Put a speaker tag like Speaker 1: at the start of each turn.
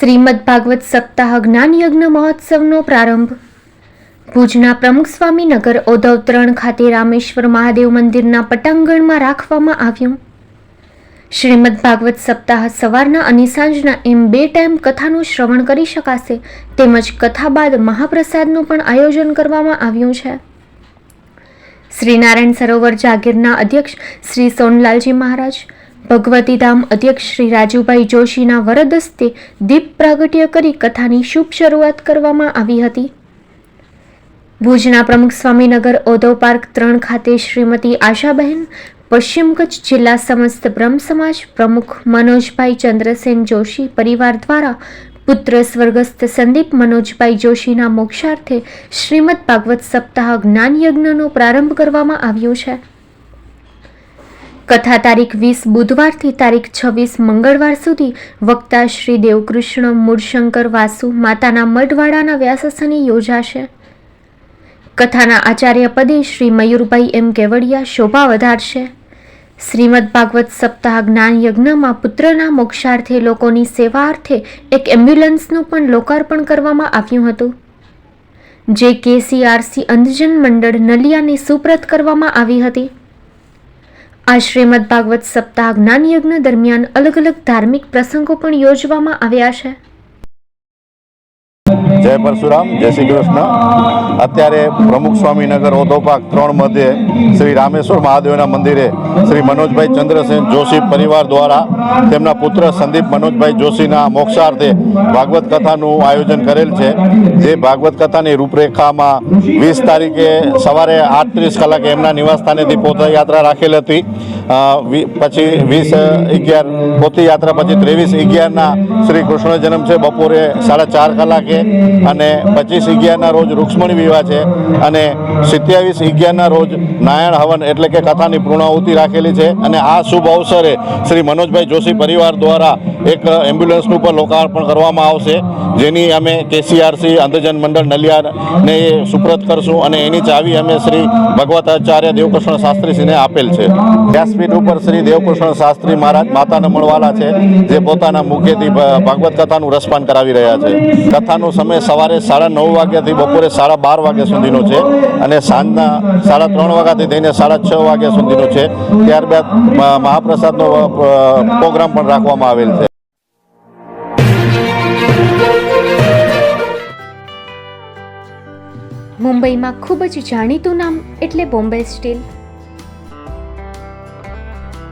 Speaker 1: શ્રીમદ ભાગવત સપ્તાહ જ્ઞાન યજ્ઞ મહોત્સવનો પ્રારંભ. ભુજના પ્રમુખ સ્વામી નગર ખાતે રામેશ્વર મહાદેવ મંદિરના પટાંગણમાં રાખવામાં આવ્યું. શ્રીમદ ભાગવત સપ્તાહ સવારના અને સાંજના એમ બે ટાઈમ કથાનું શ્રવણ કરી શકાશે, તેમજ કથા બાદ મહાપ્રસાદનું પણ આયોજન કરવામાં આવ્યું છે. શ્રીનારાયણ સરોવર જાગીરના અધ્યક્ષ શ્રી સોનલાલજી મહારાજ ભગવતી ધામ અધ્યક્ષ શ્રી રાજુભાઈ જોશીના વરદ હસ્તે દીપ પ્રાગટ્ય કરી કથાની શુભ શરૂઆત કરવામાં આવી હતી. ભુજના પ્રમુખ સ્વામીનગર ઓધો પાર્ક ત્રણ ખાતે શ્રીમતી આશાબહેન, પશ્ચિમ કચ્છ જિલ્લા સમસ્ત બ્રહ્મ સમાજ પ્રમુખ મનોજભાઈ ચંદ્રસેન જોશી પરિવાર દ્વારા પુત્ર સ્વર્ગસ્થ સંદીપ મનોજભાઈ જોશીના મોક્ષાર્થે શ્રીમદ ભાગવત સપ્તાહ જ્ઞાન યજ્ઞનો પ્રારંભ કરવામાં આવ્યો છે. કથા તારીખ વીસ બુધવારથી તારીખ છવ્વીસ મંગળવાર સુધી વક્તા શ્રી દેવકૃષ્ણ મૂળશંકર વાસુ માતાના મઢવાડાના વ્યાસસ્થાને યોજાશે. કથાના આચાર્ય પદે શ્રી મયુરભાઈ એમ કેવડિયા શોભા વધારશે. શ્રીમદ ભાગવત સપ્તાહ જ્ઞાન યજ્ઞમાં પુત્રના મોક્ષાર્થે લોકોની સેવા અર્થે એક એમ્બ્યુલન્સનું પણ લોકાર્પણ કરવામાં આવ્યું હતું. જે કેસીઆરસી અંધજન મંડળ નલિયાને સુપ્રત કરવામાં આવી હતી. આ શ્રીમદ ભાગવત સપ્તાહ જ્ઞાન યજ્ઞ દરમિયાન અલગ અલગ ધાર્મિક પ્રસંગો પણ યોજવામાં આવ્યા છે.
Speaker 2: જય પરશુરામ, જય શ્રી કૃષ્ણ. અત્યારે પ્રમુખ સ્વામીનગર ઓધોપાક ત્રણ મધ્યે શ્રી રામેશ્વર મહાદેવના મંદિરે શ્રી મનોજભાઈ ચંદ્રસેન જોશી પરિવાર દ્વારા તેમના પુત્ર સંદીપ મનોજભાઈ જોશીના મોક્ષાર્થે ભાગવત કથાનું આયોજન કરેલ છે. જે ભાગવત કથાની રૂપરેખામાં વીસ તારીખે સવારે આઠત્રીસ કલાકે એમના નિવાસસ્થાનેથી પોથયાત્રા રાખેલ હતી. પછી વીસ અગિયાર પોથયાત્રા પછી ત્રેવીસ, અગિયારના શ્રી કૃષ્ણ જન્મ છે, બપોરે સાડા ચાર કલાકે અને પચીસ અગિયારના રોજ રૂક્ષ્મણી વિવાહ છે અને સિત્યાવીસ અગિયારના રોજ નારાયણ હવન એટલે કે કથાની પૂર્ણાહુતિ રાખેલી છે અને આ શુભ અવસરે શ્રી મનોજભાઈ જોશી પરિવાર દ્વારા એક એમ્બ્યુલન્સનું પણ લોકાર્પણ કરવામાં આવશે, જેની અમે કેસીઆરસી, અંધજન મંડળ, નલિયાને એ સુપ્રત કરશું અને એની ચાવી અમે શ્રી ભગવતાચાર્ય દેવકૃષ્ણ શાસ્ત્રીશ્રીને આપેલ છે. વ્યાસપીઠ ઉપર શ્રી દેવકૃષ્ણ શાસ્ત્રી મહારાજ માતાને મળવાના છે, જે પોતાના મુખ્યથી ભાગવત કથાનું રસપાન કરાવી રહ્યા છે. કથાનો સમય સવારે સાડા નવ વાગ્યાથી બપોરે સાડા બાર વાગ્યા સુધીનો છે અને સાંજના સાડા ત્રણ વાગ્યાથી થઈને સાડા છ વાગ્યા સુધીનો છે. ત્યારબાદ મહાપ્રસાદનો પ્રોગ્રામ પણ રાખવામાં આવેલ છે.
Speaker 1: મુંબઈમાં ખૂબ જ જાણીતું નામ એટલે બોમ્બે સ્ટીલ.